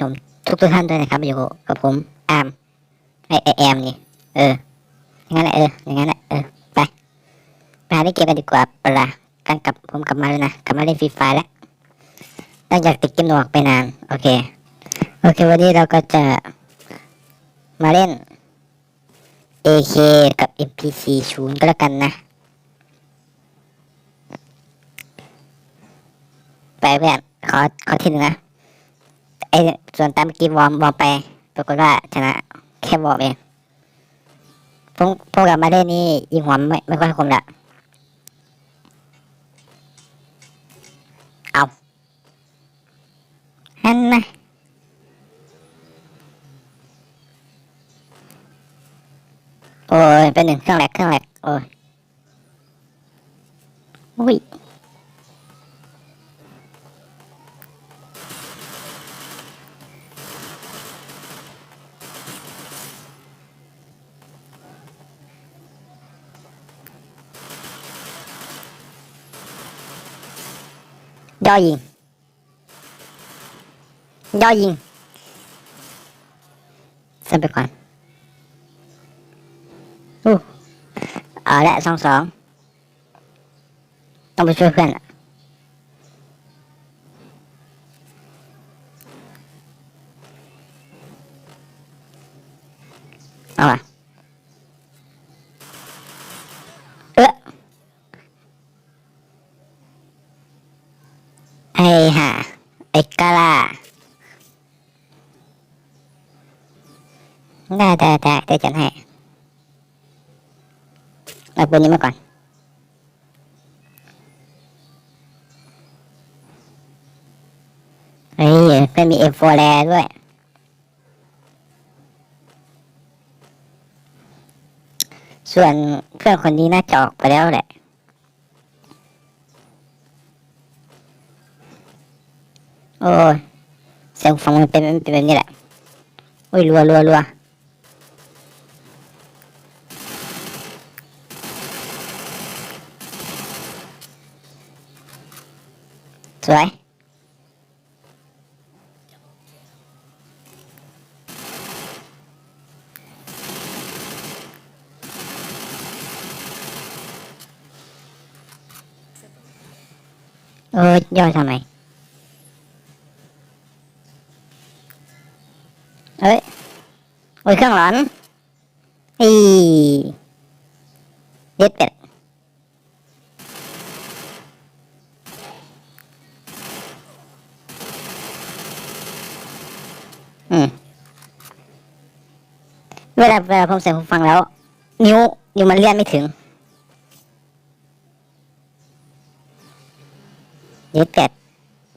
ชมทุกทุกท่านด้วยนะครับอยู่กับผมอามไอไอแอมนี่เอออย่างนั้นแหละเอออย่างนั้นแหละเออไปไปหาเล่นเกมกันดีกว่าเปะละกันกลับผมกลับมาแล้วนะกลับมาเล่นฟรีไฟแล้วหลังจากติดเกมหนวกไปนานโอเคโอเค วันนี้เราก็จะมาเล่น AK กับ MPC ศูนย์ก็แล้วกันนะไปเพื่อนขอขอที่หนึ่งนะ ไอส่วนตามเมื่อกี้วอร์มวอร์มไป ปรากฏว่าชนะแค่วอร์มเองพวกพวกกลับมาได้นี่ยิงหัวไม่ไม่ค่อยคมละเอาฮันนะโอ้ยเป็นหนึ่งเครื่องแหลกเครื่องแหลกโอ้ยอุ้ย ย่อยิงย่อยิงเส้นไปก่อนอู้เอาละสองสองต้องไปช่วยเพื่อนละ ห่าไอ้กะลาได้ได้ได้เดี๋ยวจัดให้เอาปืนนี้มาก่อนเฮ้ยเพื่อนมีเอฟโฟแลด้วยส่วนเพื่อนคนนี้น่าจะออกไปแล้วแหละ โอ้ยเสียงฟังมันเป็นเป็นแบบนี้แหละโอ้ยรัวรัวรัวสวยโอ้ยย่อทำไม อ้ยเครื่องหลอนอีเด็ดเป็ดอืมเวลาเวลาผมใส่หูฟังแล้ว นิ้วนิ้วมันเลื่อนไม่ถึงเด็ดเป็ด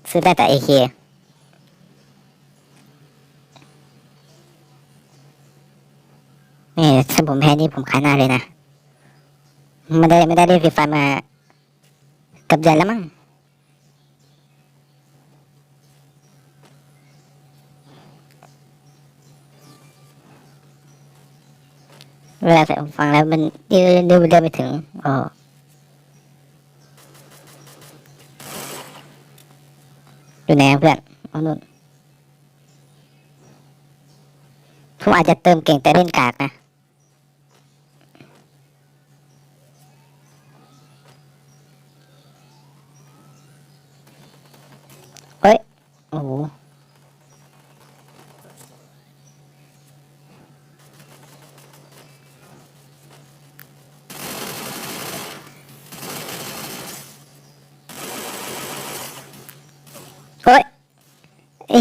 ซื้อได้แต่เอเค นี่ถ้าผมแพ้นี่ผมขายหน้าเลยนะไม่ได้ไม่ได้เล่นฟรีไฟมากับเดือนแล้วมั้งเวลาใส่ฟังแล้วมันดื้อดื้อเดินไปถึงโอ้ดูไหนอะเพื่อนเอานู่นผมอาจจะเติมเก่งแต่เล่นกากนะ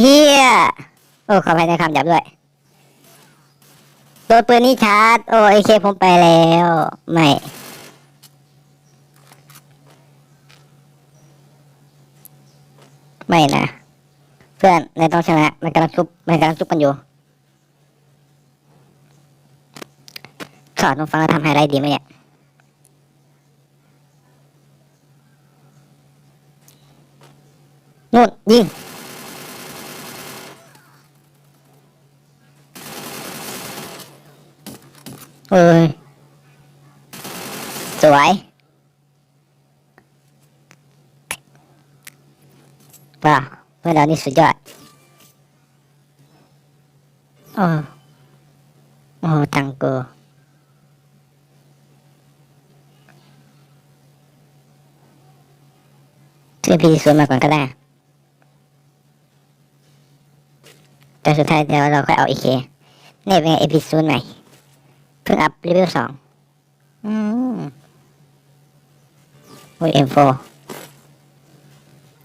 เฮียโอ้ขออภัยในคำหยาบด้วยโดนปืนนี่ชาร์จ โอ้ไอเคผมไปแล้ว ไม่ไม่นะ เพื่อนในต้องชนะ มันกำลังชุบมันกำลังชุบกันอยู่สอนต้องฟังแล้วทำไฮไลท์ดีไหมเนี่ยนู่นยิง เอ้ยสวย ว้าวเพื่อนเรานี่สุดยอดโอ้โอ้ตังกูซื้อพีสวนมาก่อนก็ได้ แต่สุดท้ายเดี๋ยวเราค่อยเอาอีเคนี่เป็นเอพิซูนใหม่เพิ่งอัพเลเวลสองอืมโอ้ยเอ็มโฟ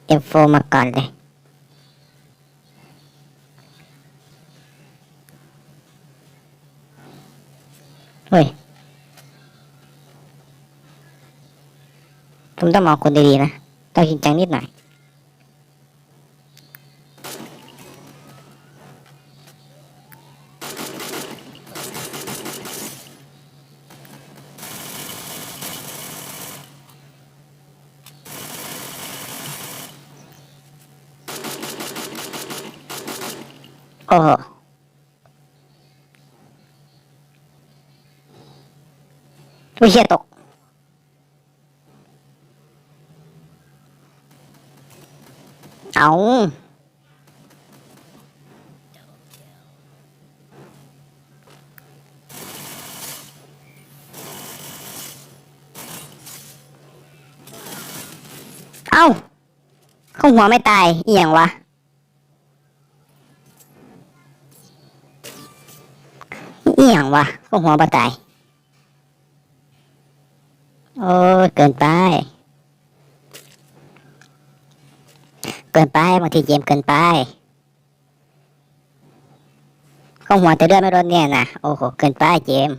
เอ็มโฟมาก่อนเลย เฮ้ย ผมต้องมองคนดีๆนะ ต้องจริงจังนิดหน่อย โอ้โหวิเชียตก เอาเอาเข้าหัวไม่ตายเอียงวะ งวะเข้าหัวบ่ตาย โอ้ยเกินไป เกินไปบางทีเกมเกินไปเข้าหัวแต่เลือดไม่ลดเนี่ยนะโอ้โหเกินไปเกม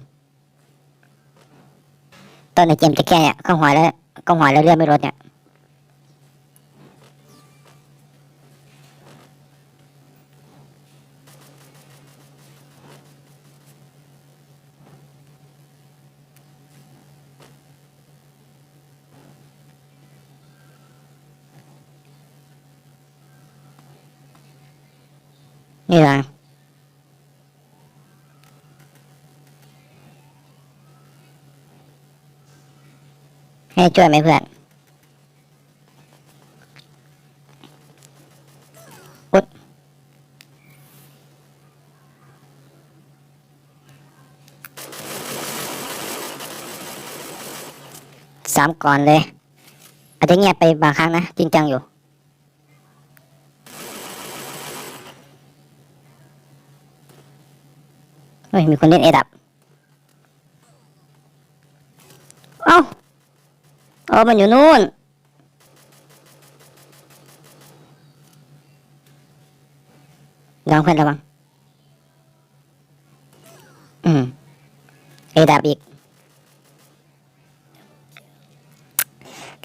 ตอนในเกมจะแค่เนี่ยเข้าหัวแล้วเข้าหัวแล้วเลือดไม่ลดเนี่ย นี่ละให้ช่วยไหมเพื่อนอุ๊ดสามก่อนเลย อาจจะเงียบไปบางครั้งนะ จริงจังอยู่ เฮ้ยมีคนเล่นเอดับเอ้าเออมันอยู่นู่นระวังเพื่อนระวัง อืมเอดับอีก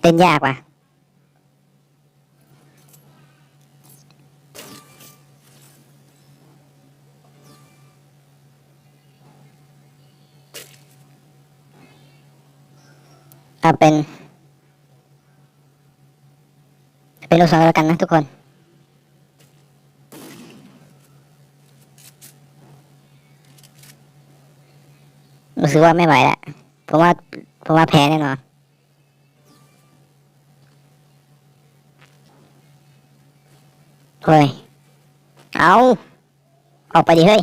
เล่นยากว่ะ เอาเป็น เป็นลูกสองแล้วกันนะทุกคนรู้สึกว่าไม่ไหวแล้วผมว่าผมว่าแพ้แน่นอนเฮ้ย เอา ออกไปดิเฮ้ย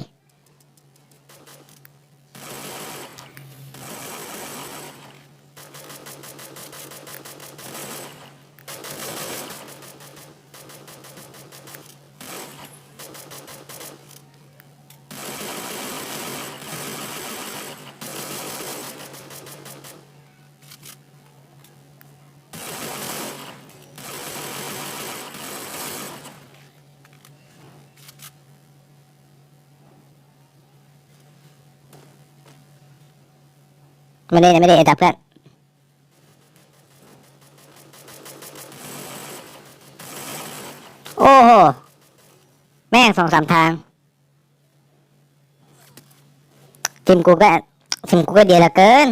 ไม่ได้ไม่ได้เอดับเพื่อนโอ้โห แม่งสองสามทางทีมกูก็ทีมกูก็เดียวเหลือเกิน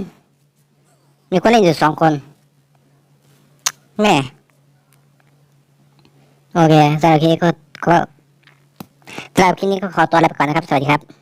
มีคนเล่นอยู่สองคน แม่ โอเคสำหรับคลิปนี้ก็ก็สำหรับคลิปนี้ก็ขอตัวลาไปก่อนนะครับ สวัสดีครับ